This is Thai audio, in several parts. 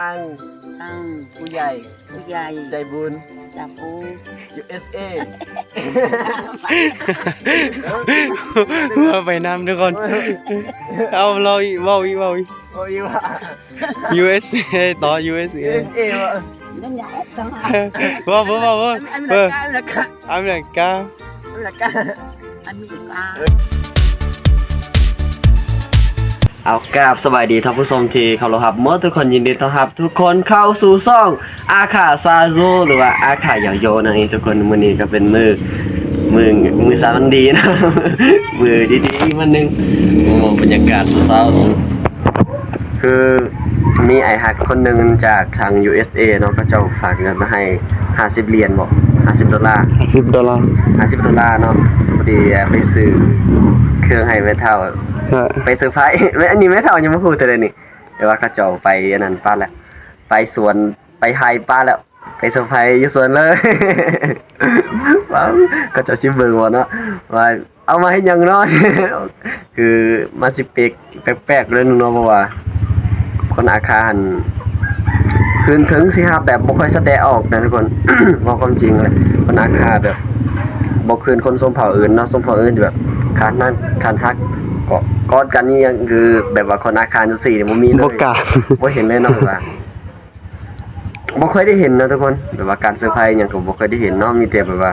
ตั้งตั้งผู้ใหญ่ ผู้ใหญ่ใจบุญจับปู USA ว่าไปนำทุกคน เอาเราอีกเว้าอีกเว้าอีก โอ้ยว่า USA ต่อ USA USA ว่านั่นใหญ่ต้องว่าว่าว่าว่าอันเอละอกันละกันอเมริกาอันละกันอันมีกา เอากราบสบายดีท่านผู้ชมที่เคารพครับเมื่อทุกคนยินดีต้อนรับ ทุกคนเข้าสู่ซ่องอาคาซาโซหรือว่าอาคาเหยาโยนั่นเองทุกคนมือนี้ก็เป็นมือมือมือสามันดีนะ มือดีๆมันหนึงโอ้บรรยากาศเศร้าๆคือมีไอฮักคนหนึ่งจากทาง USA เนาะก็เจ้าฝากเงินมาให้ 50เหรียญบ่ 50ดอลลาร์10ดอลลาร์50ดอลลาร์เนาะพอดีไปซื้อเครื่องให้แม่เฒ่าเออไปเซอร์ไพรส์ไม่อันนี้ไม่เท่ายังไม่พูดเลยนี่แต่ว่าเขาเจ้าไปอันนั้นป้าแล้วไปสวนไปไฮป้าแล้ว ไปเซอร์ไพรส์อยู่สวนเลยว้าวก็เจ้าชิมเบิงวะเนาะว่าเอามาให้ยังเนาะคือมาสิเปกแปลกๆเลยนึงเนาะเพราะว่าคนอาคาร คืนถึงสิครับแบบบ่ค่อยแสดงออกนะทุกคนบอกความจริงเลยคนอาคารแบบบ่คืนคนสมเผ่าอื่นเนาะสมเผ่าอื่นแบบคานนั่นคานฮักกอดกอดกันนี่ยังคือแบบว่าคนอาคารจังซี่นี่บ่มีเลยบ่กล้าบ่เห็นเลยเนาะว่าบ่เคยได้เห็นนะทุกคนแบบว่าการเซอร์ไพรส์หยังก็บ่เคยได้เห็นเนาะมีแต่แบบว่า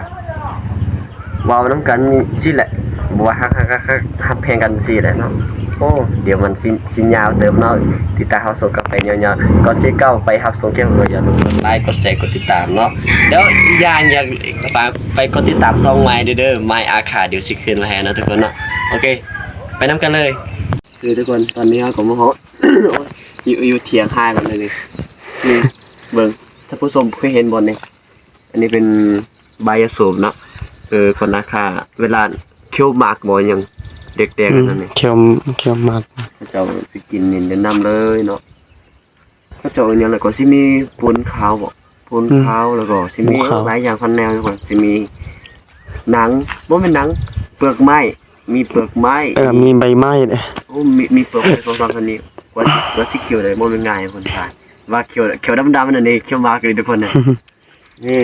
เว้านํกันนี่สิแหละบ่ว่าฮักฮักฮักฮักฮักแพงกันสิแหละเนาะ โอ้เดี๋ยวมันสิสิยาวเติมเนาะติดตามเฮาส่งกลับไปยาวๆก่อนสิเก้าไปรับส่งเกี่ยวกับอย่าลืมกดไลค์กดแชร์กดติดตามเนาะเดี๋ยวย่างอยากฝากไปกดติดตามช่องไม้เด้อไม้อาคาเดี๋ยวสิขึ้นมาให้นะทุกคนเนาะโอเค ไปนํกันเลย คือทุกคนตอนนี้เราก็มาเฮาอยู่อยู่เถียงห้ากันเลยนี่นี่เบิ่งถ้าผู้ชมเคยเห็นบนนี่อันนี้เป็นใบยาสูบเนาะเออคนราคาเวลาเคี้ยวหมากบ่อยัง เด็กๆอืกันมนั่นนี่เขียวเขียวมากเขาเจ้าสิกินนี่แนะนำเลยเนาะเขาเจ้าอันนี้แล้วก็สิมีปูนขาวบ่ปูนขาวแล้วก็สิมีหลายอย่างพันแนวทุกคนสิมีหนังบ่แม่นหนัง เปลือกไม้มีเปลือกไม้ เออมีใบไม้เด้โอ้มีมีเปลือกไม้สองสามพันนี้ว่าสิว่าสิเขียวได้บ่แม่นง่ายคนทานว่าเขียวเขียวดำๆนั่นเองเขียวมากเลยทุกคนน่ะนี่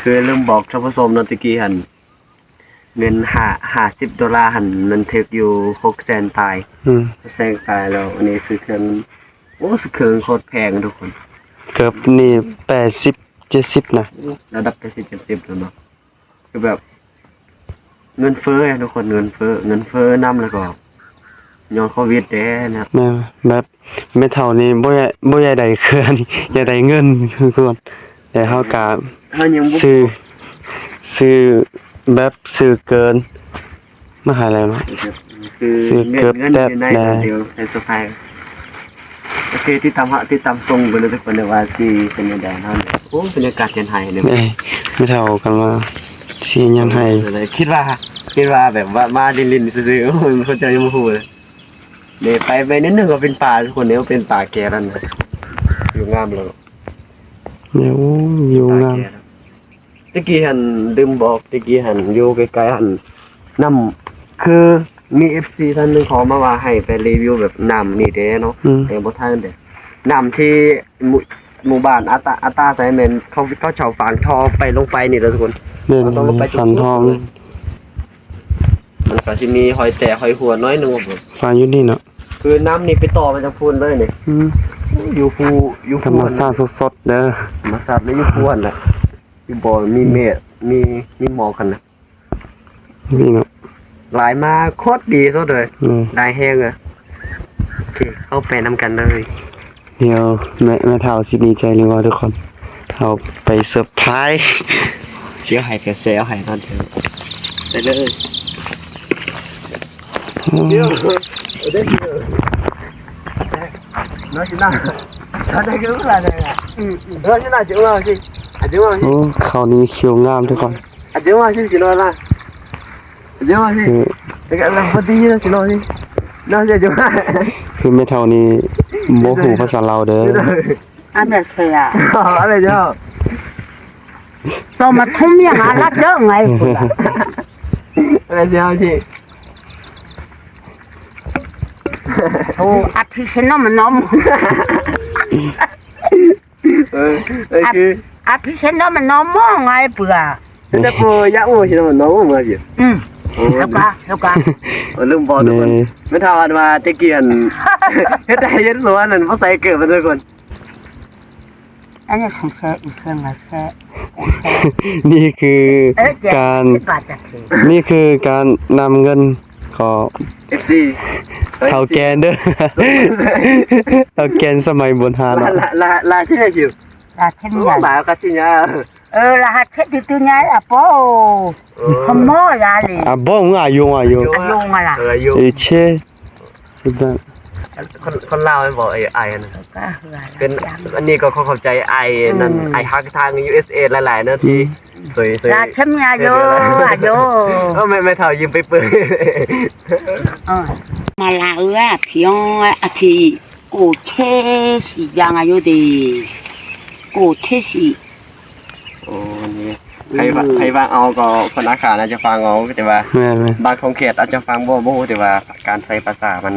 คือลืมบอกท่านผู้ชมเนาะตะกี้หั่น เงิน5 50ดอลลาร์หั่นมันเทกอยู่600,000ปลายอืมแซงตายแล้วอันนี้ซื้อเครื่องโอ้ซื้อเครื่องโคตรแพงทุกคนเกือบนี่80 70นะระดับไปสิบเจ็ดสิบแล้วเนาะคือแบบ เงินเฟ้ออะทุกคนเงินเฟ้อเงินเฟ้อนำแล้วก็ย้อนโควิดแด้นะครับแม่แบบไม่เท่านี้บ่อยากบ่อยากได้เครื่องนี่อยากได้เงินคือก่อนแต่เฮาก็ถ้ายังบ่ซื้อซื้อ แบบซื้อเกินมาหาอะไรเนาะคือซื้อเงิเกือบนเงินอยู่ในแทบแน่ เดียวในสภายโอเคที่ตามหะที่ตามทรงไปเลยทุกคนเลยว่าสิเป็นยังไงเนาะโอ้บรรยากาศเย็นไห้เนี่ยแม่ไม่เท่ากันว่าสิยังให้เลยคิดว่าคิดว่าแบบว่ามาดินลินซื่อๆโอ้ยมันเข้าใจยังบ่ฮู้เลยเดี๋ยวไปไปนิดนึงก็เป็นป่าทุกคนเดี๋ยวเป็นป่าแก่แล้วนะอยู่งามเลยเนี่ยโอ้อยู่งามตะกี้หันดื่มบอกตะกี้หันอยู่ใกล้ๆหันน้ำคือมี FC ท่านหนึงขอมาว่าให้ไปรีวิวแบบน้ำนี่เด้เนาะอืม แต่บ่ทันเด้น้ำที่หมู่หมู่บ้านอาตาอาตาไซเมนเขาเขาเฉาฝางทอไปลงไปนี่เด้อทุกคน เดินเราต้องลงไปสันทองมันก็สิมีหอยแต่หอยหัวน้อยหนึงว่าผมฟ้าอยู่นี่เนาะคือน้ำนี่ไปต่อมาจากพูนเลยนี่อืมอยู่ภูอยู่ธรภูรมชาติสดๆเด้อธรรมชาติไม่อยู่ภูนั่นแหละ อยู่บ่อมีเมฆมีมีหมอกกันนะนี่เนาะหลายมาโคตรดีซะเลยอืมได้แห้งอะโอเคเข้าไปนำกันเลยเดี๋ยวแม่แม่เท่าสิดีใจเลยว่าทุกคนเอาไปเซอร์ไพรส์เชี่ยวหายกระแสหายนั่นเถอะไปเลยเดี๋ยวได้เยอะน้อยชิน่าเขาได้กี่อะไรเนี่ยน้อยชิน่าจิ๋วมาสิอะจิ๋วมาสิ โอ้เขาวนี้เขียวงามทุกคนอะจิ๋วมาสิจิ๋วละจิ๋วมาสิคือแต่ก็เราพอดีนะจิ๋วสิน้อยจิ๋วมาคือแม่เท่านี้บ่ฮู้ภาษาลาวเด้ออันเดียวเสียอะไรเจ้าตัวมาทุ่มยังอาลัดเยอะไงคุณอะไรเจ้าจีโอ้อัดพิชนมันนมออเออคือ à thì sẽ nó mà nó mò ngay bữa แต่พอยะโอ้ใช่มั้ยน้องมาสิ ừ theo ca theo ca เออลืมบอกทุกคนนี่ไม่เท่าอันว่าตะเกียนเฮ็ดได้ยันสวนนั่นบ่ใส่เกิดมันทุกคน anh ấy không xe đi xe mà xe นี่คือเอ๊ะเดี๋ยวการ cái bà chặt thì นี่คือการนำเงินขอ FC เท่าแกนเด้อเท่าแกนสมัยโบราณลาเนาะลาลาลาที่ไหนอยู่ là thế ห này ลายก็สิญา ờ là hạt thế thì tôi nhái à bố không mò ra liền อะบ่งอายุอายุ anh luôn à là เอออยู่เอเชสุดยอดคนคนลาวมันบอกไอ้ไอ้นั่น cá hừa เป็น là อันนี้ก็เขาเข้าใจไอ้นั่นอืมไอ้ฮักทาง USA หลายๆเนาะที่สวยๆ là thêm nhà vô à vô เออไม่ไม่เท่ายืมไปเปิด ờ mà là ư à thì ông à thì cổ chế sĩ giang à vô đi cổ chế sĩ โอ้นี่ใครว่าใครว่าเอาก็คนอาขาน่าจะฟังเอาแต่ว่าแม่นบางของเขตอาจจะฟังบ่บ่ฮู้แต่ว่าการใช้ภาษามัน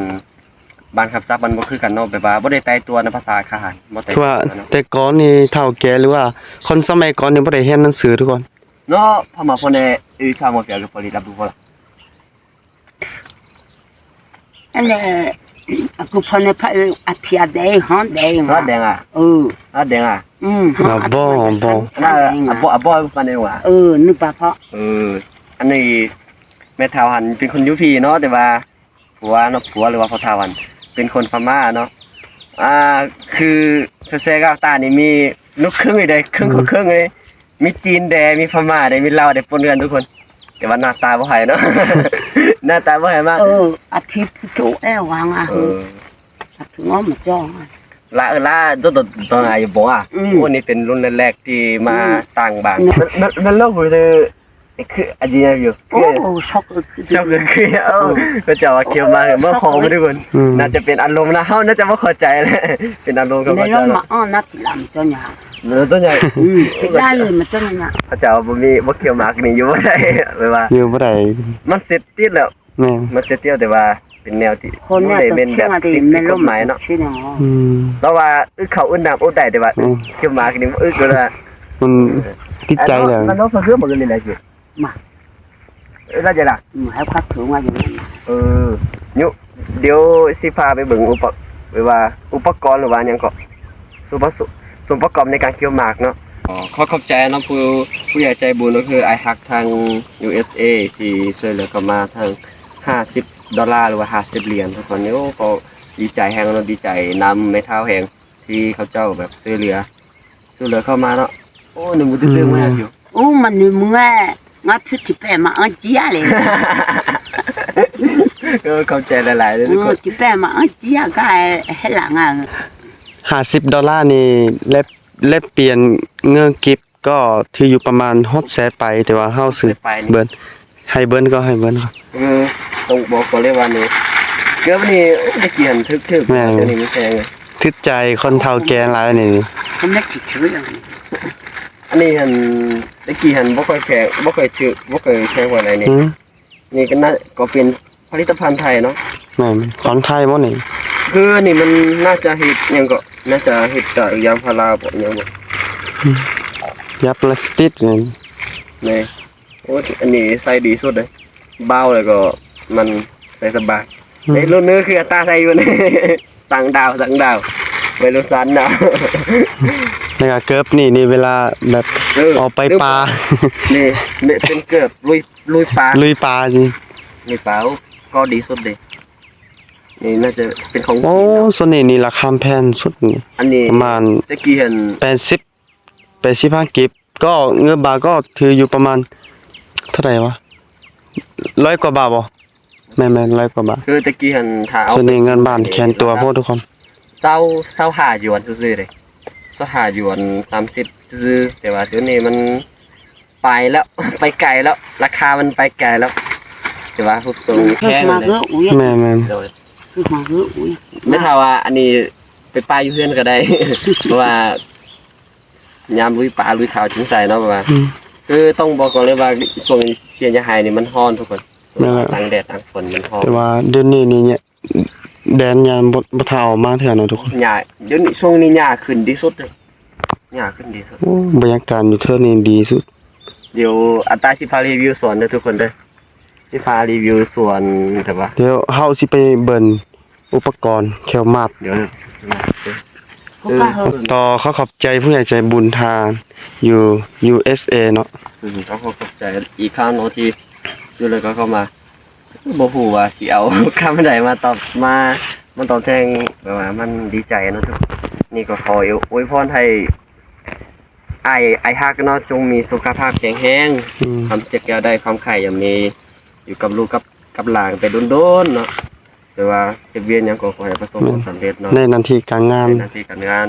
บางคำศัพท์มันบ่คือกันเนาะแบบว่าบ่ได้ตายตัวในภาษาอาขารบ่ตายคือตัวว่าเนาะแต่ก่อนนี่เท่าแกหรือว่า คนสมัยก่อนนี่บ่ได้เรียนหนังสือทุกคน เนาะพอมาพอในอีชาวหมดแก่กับปริรับรู้บ่ล่ะ anh này cô phân nó phải à phía đây hả đây รอดแดงอะ ừ รอดแดงอะ ừ อะบ่บ่อันน่ะอะบ่อะบ่ปานนี้ว่ะ ừ nước bà phó เออ อันนี้แม่ทาวหันเป็นคนยุพีเนาะแต่ว่าผัวเนาะผัวหรือว่าพ่อทาวหัน เป็นคนพม่าเนาะอ่า คือคือเซกาตานี่มีลูกครึ่งอยู่ใดครึ่งของครึ่งเลยมีจีนแดมีพม่าได้มีลาวได้ปนกันทุกคน แต่ว่าหน้าตาบ่ให้เนาะหน้าตาบ่ให้มาก ừ à thì chỗ eo hoàng à เออ à thì ngon mà cho à ละเออละตัวตัวตัวไหนบ่อะอืมโอ้นี่เป็นรุ่นแรกๆที่มาอืมต่างบางอืมมันมันมันโลกเลยคืออันนี้อยู่ ô sốc ชอบเลยคือเอ้าก็จะว่าเคียวมาเมื่อของไม่ได้คนอืม น่าจะเป็นอารมณ์นะเฮาน่าจะบ่เข้าใจแหละเป็นอารมณ์ก็เข้า nên ใจ nó แล้ว mà ăn nó thì làm cho nhà เออตัวใหญ่ ừ thì ra liền mà cho nhà เขาจะว่าบ่มีบ่เคียวหมากนี่อยู่บ่ได้เลยว่า อยู่บ่ได้มันเสร็จติดแล้ว แม่นมันเสร็จเตี้ยวแต่ว่า เป็นแนวที่คนเนี่ยได้ตัวเป็นเชื่แบอบมาที่ดีผิไม่ดกรู้ฎหมายเนาะชื่อเนาะอืมเพราะว่าอึเขาอึนน้ำอึได้แต่ว่าอืมเคียวหมากนี่อึก็เลยมันติดใจแล้วมันน้องเพิ่มบ่กันนี่แหละสิเออน่าจะล่ะ ừ hay phát thưởng qua vậy เออยุเดี๋ยวสิพาไปเบิ่งอุปกรณ์หรือว่าอุปกรณ์หรือว่าหยังก็ส่วนผสมส่วนประกอบในการเคี่ยวหมากเนาะอ๋อขอขอบใจเนาะผู้ผู้ใหญ่ใจบุญก็คือไอฮักทาง USA ที่ช่วยเหลือกันมาทาง 50 ดอลลาร์หรือว่า50เหรียญทุกคนนี่โอ้ก็ดีใจแฮงเนาะดีใจนำในเท้าแหงที่เขาเจ้าแบบช่วยเหลือช่วยเหลือเข้ามาเนาะโอ้หนึ่งมือตื้อๆมากอยู่ ô mà người mua ngã phía thì phải mà ăn chia liền เออเข้าใจหลายๆเลยทุกค ừ น thì phải mà ăn chia cái hết là ngà 50ดอลลาร์นี่แลบแลบเปลี่ยนเงินกิฟก็ที่อยู่ประมาณ6แสนไปแต่ว่าเฮาซื้อไปนี่เบิ้น ให้เบิ้นก็ให้เบิ้นครับเออต้องบอกก่อนเลยว่านี่เกือบนี่จะเกี่ยนทึกทึกแม่งเดี๋ยวนี้ไม่แพงเลยทึดใจคนเฒ่าแก่หลายนี่ không biết thì chửi rồi อันนี้หันตะกี้หันบ่ค่อยแพงบ่ค่อยชื่อบ่ค่อยแพงกว่าไหนนี่อืมนี่ก็น่าก็เป็นผลิตภัณฑ์ไทยเนาะแม่นของไทยบ่นี่คือนี่มันน่าจะเฮ็ดหยังก็น่าจะเฮ็ดจากยางพาราบ่หยังบ่ยาพลาสติกนี่นี่โอ้ยอันนี้ใส่ดีสุดเลยเบาแล้วก็มันใส่สบายไอ้รุ่นนี้คืออัตราใส่อยู่นี่สั่งดาวสั่งดาวไม่รู้สันดาวแล้วก็เกิบนี่นี่เวลาแบบเออออกไปปลานี่เนี่ยเป็นเกือบลุยลุยปลาลุยปลาจริงลุยปลาก็ดีสุดเลยนี่น่าจะเป็นของโอ้ส่วนนี้นี่ราคาแพงสุดนี่อันนี้ประมาณตะกี้เห็น80 85กิบก็เงินบาทก็ถืออยู่ประมาณ เท่าไหร่วะร้อยกว่าบาทบ่แม่นๆร้อยกว่าบาทคือตะกี้เห็นถ้าเอาส่วนนี้เงินบาทแขนตัวพวกทุกคนเศร้าเศร้าหาหยวนซื่อๆเลยเศร้าหาหยวนสามสิบซื่อๆแต่ว่าเดี๋ยวนี้มันไปแล้วไปไกลแล้ว ราคามันไปไกลแล้วแต่ว่าพวกตัวแพง cứ เล mà ย gỡ ui แม่แม่นโดย cứ mà gỡ ui ไม่ถ้าว่า อันนี้ไปปลาอยู่เพื่อนก็ได้เพราะว่ายามลุยปลาลุยขาวจึงใส่เนาะประมาณอืม คือต้องบอกก่อนเลยว่าช่วงเชียนยาไฮนี่มันฮ้อนทุกคนนั่นแหละต่างแดดต่างฝนมันฮ้อนแต่ว่าเดือนนี้นี่เนี่ยแดนยามบ่บ่เท่ามาเถื่อเนาะทุกคนหญ้าเดี๋ยวนี้ช่วงนี้หญ้าขึ้นที่สุดเลยยากขึ้นดีสุด โอ้บรรยากาศอยู่เท่านี้ดีสุดเดี๋ยวอัตราสิพารีวิวสวนเด้อทุกคนเด้อสิพารีวิวสวนแต่ว่าเดี๋ยวเฮาสิไปเบิ่นอุปกรณ์แคลมาดเดี๋ยวพวก เขาเฮต่อเขาขอบใจผู้ใหญ่ใจบุญทานอยู่ USA เนาะอืมก็ขอบใจอีกครั้งเนาะที่อยู่เลยก็เข้ามาบ่ฮู้ว่าสิเอาคำใดมาตอบมามันตอบแทนแบบว่ามันดีใจเนาะทุกนี่ก็ขออวยพรให้ไอ้ไอ้ฮักเนาะจงมีสุขภาพแข็งแรงอืมความเจ็บแก้วได้ความไข่อย่างมี อยู่กับลูกกับกับหลานไปโดนๆเนาะ แต่ว่าเจ็บเวียนหยังก็ขอให้ประสบความสำเร็จเนาะในหนาทีการงาน ในหน้าที่การงาน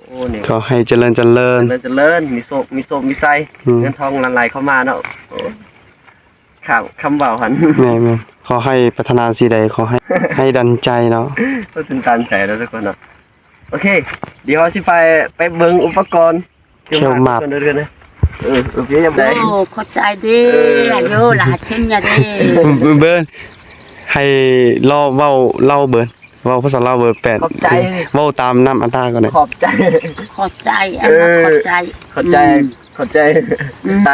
โอ้นี่ขอให้เจริญเจริญ เจริญเจริญมีโศกมีโศกมีไส้อืม เงินทองหลั่นไหลเข้ามาเนาะโอ้ข่าวคำเบาหัน แม่แม่ขอให้พัฒนาสีใดขอให้ ให้ดันใจเนาะก็ตื่นตันใจแล้วทุกคนเนาะโอเค เดี๋ยวสิไปไปเบิ่งอุปกรณ์ที่ทุกคนเดินๆนะเออโอเคยังไง โอ้เข้าใจเด้อายุหลาเช่นยาเด้เบิร์น ให้เล่าเว้าเล่าเบิร์นเว้าภาษาลาวเบิร์นแปดขอบใจ เว้าตามน้ำอันตาก่อนเลยขอบใจเข้าใจอันนั้นเข้าใจเข้าใจเข้าใจใจ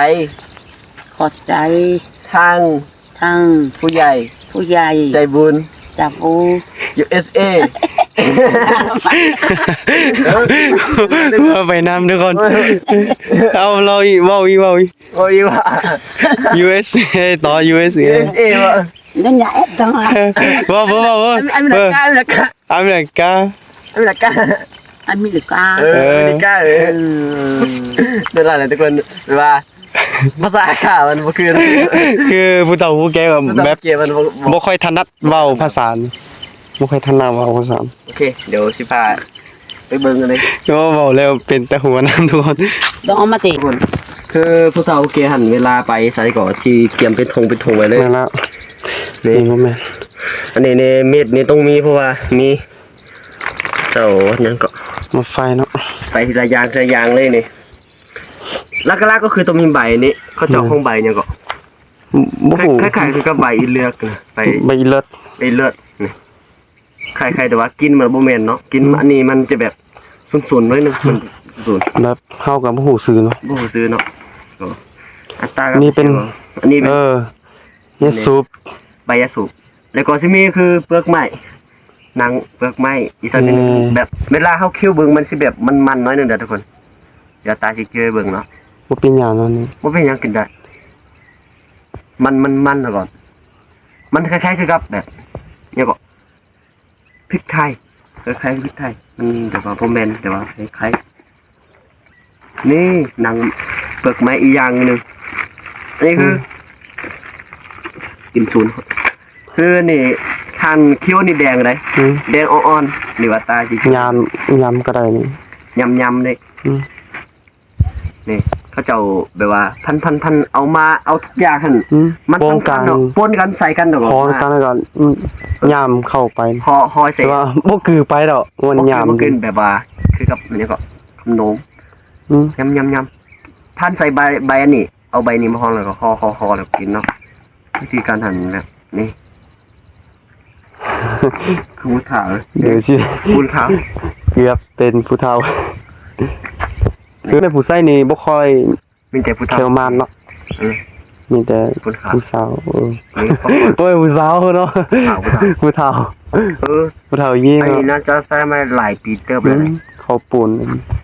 เข้าใจทางทั้งผู้ใหญ่ ผู้ใหญ่ใจบุญ จับอู USA ว่าไปน้ำทุกคน เอาเราอีกเว้าอีกเว้าอีก โอ้ยว่า USA ต่อ USA USA ว่านั่นอย่าแอบดังอะ เว้าเว้าเว้าเว้าอเมริกาอเมริกาอเมริกาอเมริกาอเมริกาเอออเมริกาเออนั่นแหละทุกคนว่าภาษาข่าวมันบ่คือคือผู้เฒ่าผู้แก่แบบภาษาแบบเกียมันบ่บ่ค่อยถนัดเว้าภาษานี่บ่ค่อยถนัดเว้าภาษาโอเค เดี๋ยวสิพาไปเบิ่งกันเลยก็เว้าแล้วเป็นแต่หัวน้ำทุกคนต้องเอามาติทุกคนคือผู้เฒ่าเกียหันเวลาไปใส่ก่อนที่เตรียมเป็นธงเป็นธงไว้เลยนั่นแล้ว นี่นี่บ่แม่นอันนี้ในเม็ดนี่ต้องมีเพราะว่ามีเจ้านั่นก็มาไฟเนาะไปทีละอย่างทีละอย่างเลยนี่ลักษณะก็คือต้องมีใบนี้เขาเจาะของใบเนี่ยก็บ่ฮู้คล้ายๆคือกับใบอีเลือกนะใบใบเลิศใบเลือดนี่คล้ายๆแต่ว่ากินมันบ่แม่นเนาะกินอันนี้มันจะแบบสุนๆหน่อยหนึงมันสุนแบบเฮากับบ่ฮู้ซื้อเนาะบ่ซื้อเนาะก็อัตราก็นี่เป็นอันนี้เป็นเออ เนี่ยซุปใบยาสูบแล้วก็สิมีคือเปลือกไม้หนังเปลือกไม้อีกสักนิดนึงอืมแบบเวลาเฮาเคี้ยวเบิ่งมันสิแบบมันๆน้อยหนึงเด้อทุกคน เดี๋ยวตาสิเจอเบิ่งเนาะบ่เป็นหยังเนาะนี่ว่าเป็นหยังกินได้ มันมันมันนะก่อน มันคล้ายๆคือกับแบบเนี่ยก็พริกไทยคล้ายๆพริกไทยมันแต่ว่าพอแมนแต่ว่าคล้ายๆนี่หนังเปลือกไม้อีกอย่างหนึ่งอันนี้คือ กินศูนย์คือนี่ทานเคี้ยวนี่แดงเลยอืมแดงอ่อนๆหรือว่าตาจียามยามก็ได้นี่ยำยำๆเลยอืมนี่เขาเจ้าแบบว่าพันพันพันเอามาเอาทุกอย่างหันอืมมันวงทำกักานรเนาะปนกันใส่กันเนาะพอกันแล้วก็อืมยามเข้าไปหอหอเสร็แต่จว่าบ่คือไปดอกมันยามมันกินแบบว่า คือกับอันนี้ก็ขนม อืมยำยำยำพันใส่ใบใบอันนี้ เอาใบนี้มาห่อแล้วก็ห่อห่อห่อแล้วกินเนาะ วิธีการหั่นแบบนี้คือมุถาเลยเดี๋ยวสิมุถาเกือบเป็นผู้เฒ่าคือในผู้ใส่นี่บ่ค่อยมีแต่ผู้เทเฒ่าวมานเนาะเออมีแต่ผู้เฒ่าผู้สาวเอออันนี้ก็โอ้ยผู้สาวเนาะผู้เฒ่าผู้เฒ่าผู้เฒ่าเออผู้เฒ่ายิ่งอันนี้เนาะน่าจะใช้มาหลายปีเติบอืแล้วมนะเขาปูน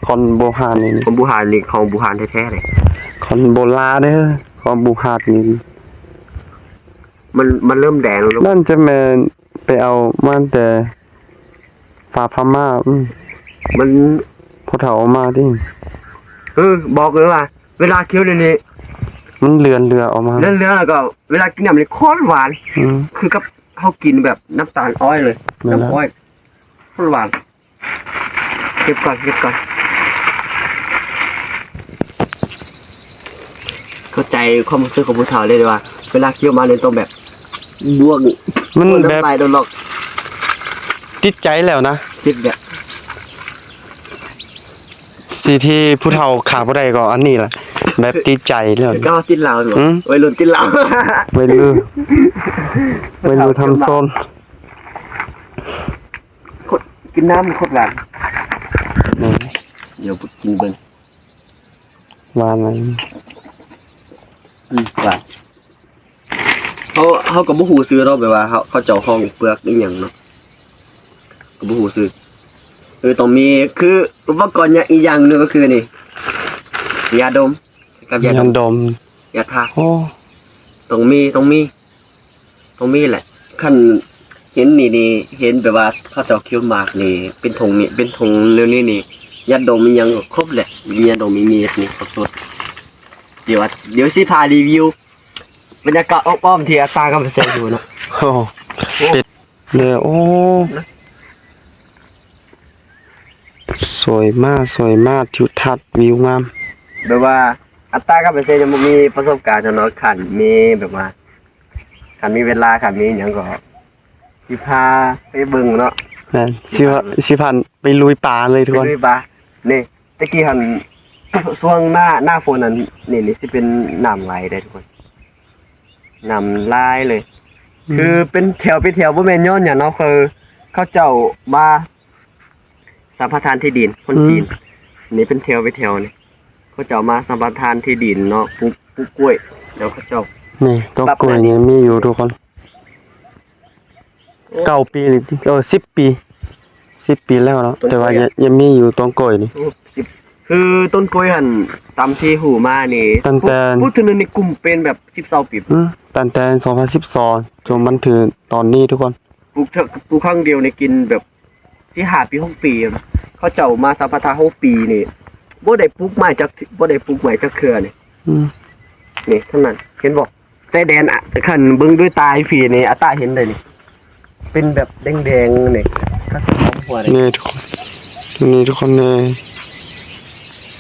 คอนโบฮานนี่ผมบูหานนี่ของบูหานแท้ๆเลยคอนโบลาเด้อคอนบูฮาดนี่ มันมันเริ่มแดงแล้วลูกนั่นจะแม่นไปเอามาแต่ฝาพม่าอืมมันผู้เฒ่าเอามาดิเออบอกเลยว่า เวลาเคี้ยวเนี่ยนี่มันเลือนเรือออกมาเรื่องๆแล้วก็ เวลากินน้ำนี่โคตรหวาน อืม คือกับเขากินแบบน้ำตาลอ้อยเลย นั่นแหละ น้ำอ้อยโคตรหวานเก็บก่อนเก็บก่อน เข้าใจความรู้สึกของผู้เฒ่าเลยดีว่า เวลาเคี้ยวมาเนี่ยต้องแบบ บวกมันโดนแบบน้ำลายโดนหลอกติดใจแล้วนะติดแบบสีที่ผู้เฒ่าขาบ่ได้ก็อันนี้ล่ะ แบบติดใจแล้ว ก็ติดเหล้าหนูอืม วัยรุ่นติดเหล้าไว้ลือไว้ลือทำโซนโคตรกินน้ำโคตรหวานนี่เดี๋ยวกินเบิ่งหวานอะไร อืมหวาน เขาเขาก็บ่ฮู้ซื้อดอกแบบว่าเขาเขาเจ้าของเปลือกอีหยังเนาะก็บ่ฮู้ซื้อคือต้องมีคืออุปกรณ์อย่างอีกอย่างหนึงก็คือนี่ยาดมกับยาดยัมนดม ยาทา โอ้ ต้องมีต้องมีต้องมีแหละคันเห็นนี่นี่เห็นแบบว่าเขาเจ้าเคี้ยวหมากนี่ เป็นถุงนี่เป็นถุงเร็วนี้นี่ยาดมมีหยังก็ครบแหละมียาดมมีมีดนี่ครบสุดเดี๋ยวอะเดี๋ยวสิพารีวิว บรรยากาศอ้อมๆที่อาตากำลังเซลอยู่เนาะโอ้เป็ดเนี่ยโอ้สวยมากสวยมากทิวทัศน์วิวงามแบบว่าอัตตากับเซยังบ่มีประสบการณ์เนาะขันมีแบบว่าขันมีเวลาขันมีหยังก็สิพาไปเบิ่งเนาะนั่นสิว่าสิพันไปลุยป่าเลยทุกไปคนด้วยปะนี่ตะกี้หันช่วงหน้าหน้าฝนนั้นนี่นี่สิเป็นน้ำไหลได้ทุกคน น้ำลายเลย คือเป็นแถวเป็นแถวบ่แม่นย้อนหยังเนาะคือเขาเจ้ามาสัมปทานที่ดินคนจีนนี่เป็นแถวไปแถวนี่เขาเจ้ามาสัมปทานที่ดินเนาะปลูกปลูกกล้วยแล้วเขาเจ้านี่ต้นกล้วยเนี่ยมีอยู่ทุกคนเก้าปีหรือเออสิบปีสิบปีแล้วเนาะแต่ว่ายังยังมีอยู่ต้นกล้วยนี่คือต้นกล้วยหันตามที่หูมานี่ตั้งแต่พูดถึงในกลุ่มเป็นแบบ10-20ปีอืม ตั้งแต่ 2012 จนมันถึงตอนนี้ทุกคน ปลูกเถอะปลูกครั้งเดียวในกินแบบที่หาปีหกปีอะเขาเจ้ามาสัมปทานหกปีนี่บ่ได้ปลูกไม้จักบ่ได้ปลูกไม้จักเครือนี่อืมนี่เท่านั้นเห็นบอกใจแดนอะคันเบิ่งด้วยตาอีผีนี่อาตาเห็นเลยนี่เป็นแบบแดงๆนี่ก็คือของหัวนี่นี่ทุกคนนี่ทุกคนเนี่ย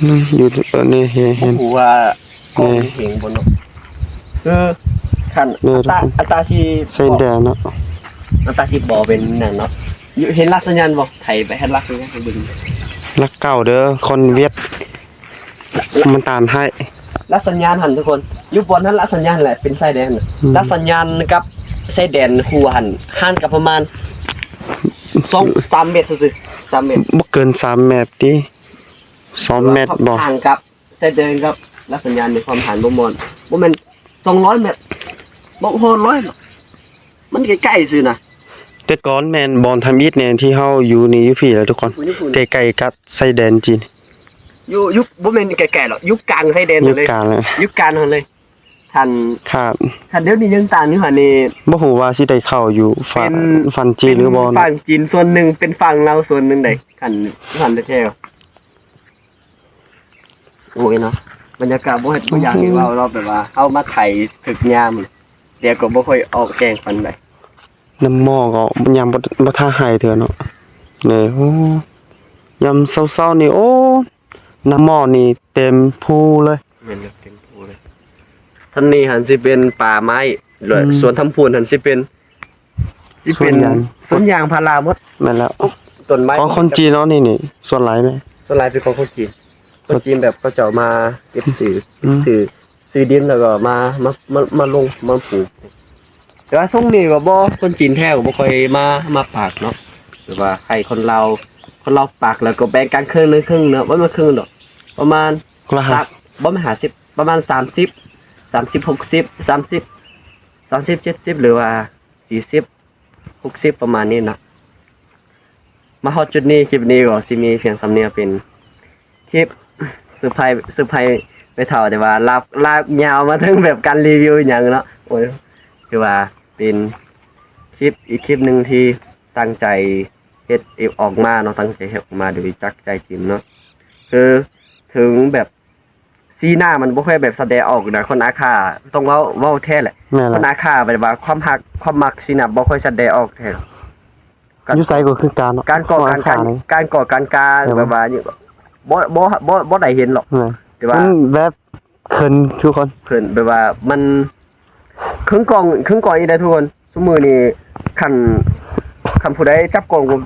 นี่อยู่เออนี่เห็นเห็นหูว่าของเห็งบนเนาะคือ คันนี่อาทุกคนตาอาตาสิใส่แดงเนาะอาตาสิบ่เป็นนั่นเนาะอยู่เห็นลักษณะบ่ไทยไปเห็นลักษณะให้เบิ่งรักเก่าเด้อคนเวียดมันตามให้ลักษณะหันทุกคนอยู่บนนั้นลักษณะแหละเป็นไส้แดนน่ะอืมลักษณะกับไส้แดนหัวหันห่างกับประมาณสองสามเมตรซื่อๆสามเมตรบ่เกิน3เมตรดิ2เมตรบ่ห่างกับไส้แดนกับลักษณะในความห่างบ่มอนบ่แม่น200เมตร บ่ฮอด100หรอกมันใกล้ๆซื่อนะแต่ก่อนแม่นบอลทำอิฐเนี่ยที่เฮาอยู่นี่อยู่พี่แหล้วทุกคนอยู่ญี่ปุ่นใกล้ๆกับไส้แดนจีนอยู่ยุคบ่แม่นไกลๆหรอกยุคกลางไส้แดนยุคเลย กลางแล้วยุคกลางนั่นเลยทันถ้าทันเดี๋ยวนี้ยังต่างอยู่หั่นนี่ บ่ฮู้ว่าสิได้เข้าอยู่ฝั่งเป็น ฝั่งจีนหรือบ่เป็นนะฝั่งจีนส่วนหนึ่งเป็นฝั่งเราวส่วนหนึ่งได้คันคันแท้ๆโอ้ยเนาะบรรยากาศบ่เฮ็ดบ่อย่างที่เราเราแบบว่าเอามาไถถึกยาม เดี๋ยวก็บ่ค่อยออกแกงปานใดน้ำหม้อก็ยังบ่บ่ท่าหายเถื่อเนาะนี่โอ้ยามเช้าๆนี่โอ้น้ำหม้อนี่เต็มภูเลยแม่นเลยเต็มพูเลยท่านนี้หันสิเป็นป่าไม้หรืออืมสวนทำพูนหันสิเป็นสิเป็นสวนยางสวนยางพาราหมดแม่นแล้วต้นไม้อ๋อคนจีนเนาะนี่นี่ส่วนหลายแม่ส่วนหลายเป็นของคนจีนคนจีนแบบเขาจะเอามาเก็บสื่ออืมสื่อ ซื้อดินแล้วก็มามามามาลงมาปลูกแต่ว่าช่วงนี้ก็บ่คนจีนแท้ก็บ่ค่อยมามาปากเนาะหรือว่าใครคนเราคนเราปากแล้วก็แบ่งกันครึ่งหนึงครึ่งเนาะบ่มาครึ่งดอกประมาณละสามบ่มาหาสิบประมาณ 30 30 60 30 30 70หรือว่า40 60ประมาณนี้นะมาฮอดจุดนี้คลิปนี้ก็สิมีเพียงสำเนียงเป็นคลิปเซอร์ไพรส์เซอร์ไพรส์ ไปเท่าแต่ว่าลากลากยาวมาถึงแบบการรีวิวอหย่างเนาะโอ้ยคือว่าเป็นคลิปอีกคลิปหนึ่งที่ตั้งใจเฮ็ดออกมาเนาะตั้งใจเฮ็ดออกมาโดยจักใจจริงเนาะคือถึงแบบซีหน้ามันบ่ค่อยแบบแสดงออกนะคนอาคาต้องเว้าเว้าแท้แหละแม่นคนแล้วอาคาแบบว่าความหักความมักสินะบ่ค่อยแสดงออกแท้อยู่ไสก็คือการเนาะการก่อการขาการนี่การก่อการการเห็นไหมแบบว่านี่บ่บ่บ่บ่ได้เห็นหรอก แม่น แต่ว่ามันแบบเคินทุกคนเพิ่นแบบว่า มันครึ่งกล่องครึ่งกล่องอีได้ทุกคนซุมื้อนี้คันคันผู้ใดจับกล่องผม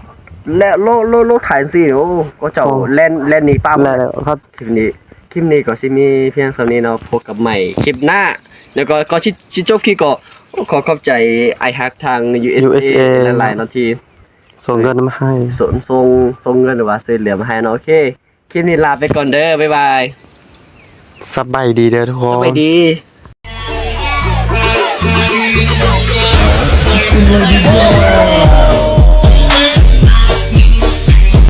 และโลโลโลถ่ายสิโอ้ก็เจ้าแล่นแล่นหนีป้าแล้วแล้วเขาคลิปนี้คลิปนี้ก็สิมีเพียงเท่านี้เนาะพบกับใหม่คลิปหน้า แล้วก็ก็สิสิจบคลิปก็ขอขอบใจไอฮักทาง USA USA หลายๆเนาะที่ส่งเงินมาให้ส่งส่งส่งเงินหรือว่าช่วยเหลือมาให้เนาะโอเค คลิปนี้ลาไปก่อนเด้อบ๊ายบาย สบายดีเด้อทุกคน ไปดี Thank.